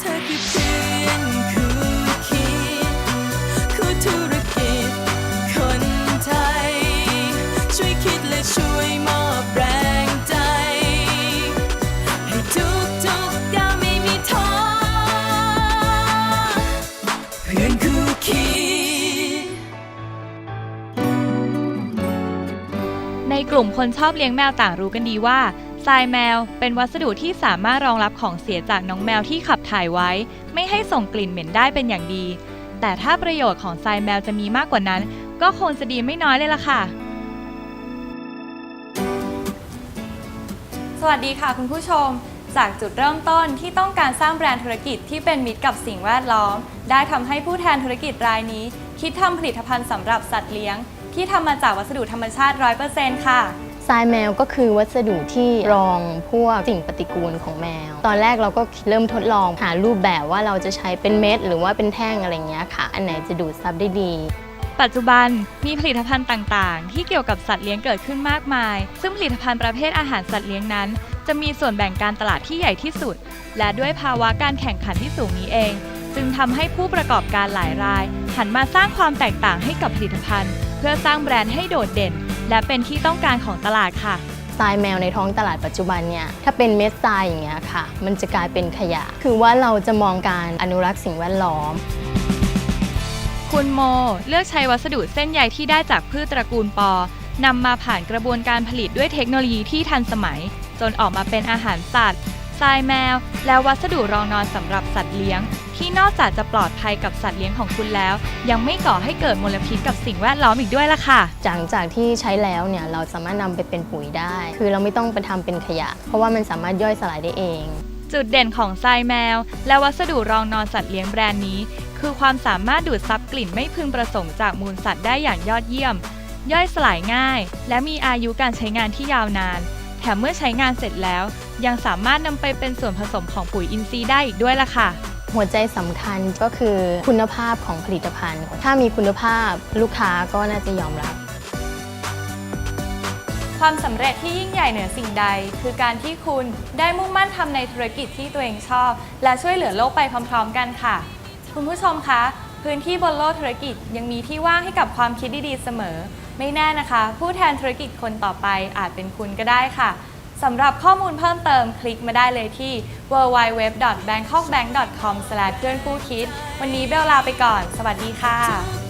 เธอคือเพื่อนคู่คิดคู่ธุรกิจ คนไทย ช่วยคิดและช่วยมอบแรงใจ ให้ทุกทุกๆก้าวไม่มีท้อเพื่อนคู่คิด ในกลุ่มคนชอบเลี้ยงแมวต่างรู้กันดีว่า ทรายแมว เป็นวัสดุที่สามารถรองรับของเสียจากน้องแมวที่ขับถ่ายไว้ ไม่ให้ส่งกลิ่นเหม็นได้เป็นอย่างดี แต่ถ้าประโยชน์ของทรายแมวจะมีมากกว่านั้น ก็คงจะดีไม่น้อยเลยล่ะค่ะ สวัสดีค่ะคุณผู้ชม จากจุดเริ่มต้นที่ต้องการสร้างแบรนด์ธุรกิจที่เป็นมิตรกับสิ่งแวดล้อม ได้ทำให้ผู้แทนธุรกิจรายนี้ คิดทำผลิตภัณฑ์สำหรับสัตว์เลี้ยง ที่ทำมาจากวัสดุธรรมชาติ 100%ค่ะ ทรายแมวก็คือวัสดุที่รองพวกสิ่งปฏิกูลของแมว ตอนแรกเราก็เริ่มทดลองหารูปแบบว่าเราจะใช้เป็นเม็ดหรือว่าเป็นแท่งอะไรเงี้ยค่ะ อันไหนจะดูดซับได้ดี ปัจจุบันมีผลิตภัณฑ์ต่างๆ ที่เกี่ยวกับสัตว์เลี้ยงเกิดขึ้นมากมาย ซึ่งผลิตภัณฑ์ประเภทอาหารสัตว์เลี้ยงนั้น จะมีส่วนแบ่งการตลาดที่ใหญ่ที่สุด และด้วยภาวะการแข่งขันที่สูงนี้เอง จึงทำให้ผู้ประกอบการหลายรายหันมาสร้างความแตกต่างให้กับผลิตภัณฑ์ เพื่อสร้างแบรนด์ให้โดดเด่น และเป็นที่ต้องการของตลาดค่ะทรายแมวในท้องตลาดปัจจุบันเนี่ยถ้าเป็นเม็ดทรายอย่างเงี้ยค่ะ มันจะกลายเป็นขยะ คือว่าเราจะมองการอนุรักษ์สิ่งแวดล้อม คุณโม เลือกใช้วัสดุเส้นใยที่ได้จากพืชตระกูลปอนำมาผ่านกระบวนการผลิตด้วยเทคโนโลยีที่ทันสมัย จนออกมาเป็นอาหารสัตว์ ทรายแมว และวัสดุรองนอนสำหรับสัตว์เลี้ยง ที่นอกจากจะปลอดภัยกับสัตว์เลี้ยงของคุณแล้ว ยังไม่ก่อให้เกิดมลพิษกับสิ่งแวดล้อมอีกด้วยล่ะค่ะ หลังจากที่ใช้แล้วเนี่ยเราสามารถนำไปเป็นปุ๋ยได้ คือเราไม่ต้องไปทำเป็นขยะ เพราะว่ามันสามารถย่อยสลายได้เอง จุดเด่นของทรายแมว และวัสดุรองนอนสัตว์เลี้ยงแบรนด์นี้ คือความสามารถดูดซับกลิ่นไม่พึงประสงค์จากมูลสัตว์ได้อย่างยอดเยี่ยม ย่อยสลายง่าย และมีอายุการใช้งานที่ยาวนาน แถมเมื่อใช้งานเสร็จแล้ว ยังสามารถนำไปเป็นส่วนผสมของปุ๋ยอินทรีย์ได้อีกด้วยล่ะค่ะ หัวใจสำคัญก็คือคุณภาพของผลิตภัณฑ์ ถ้ามีคุณภาพลูกค้าก็น่าจะยอมรับ ความสำเร็จที่ยิ่งใหญ่เหนือสิ่งใด คือการที่คุณได้มุ่งมั่นทำในธุรกิจที่ตัวเองชอบ และช่วยเหลือโลกไปพร้อม ๆ กันค่ะ คุณผู้ชมคะ พื้นที่บนโลกธุรกิจยังมีที่ว่างให้กับความคิดดีๆเสมอ ไม่แน่นะคะ ผู้แทนธุรกิจคนต่อไปอาจเป็นคุณก็ได้ค่ะสำหรับข้อมูลเพิ่มเติมคลิกมาได้เลยที่ www.bangkokbank.com เพื่อนคู่คิด วันนี้เบลลาไปก่อน สวัสดีค่ะ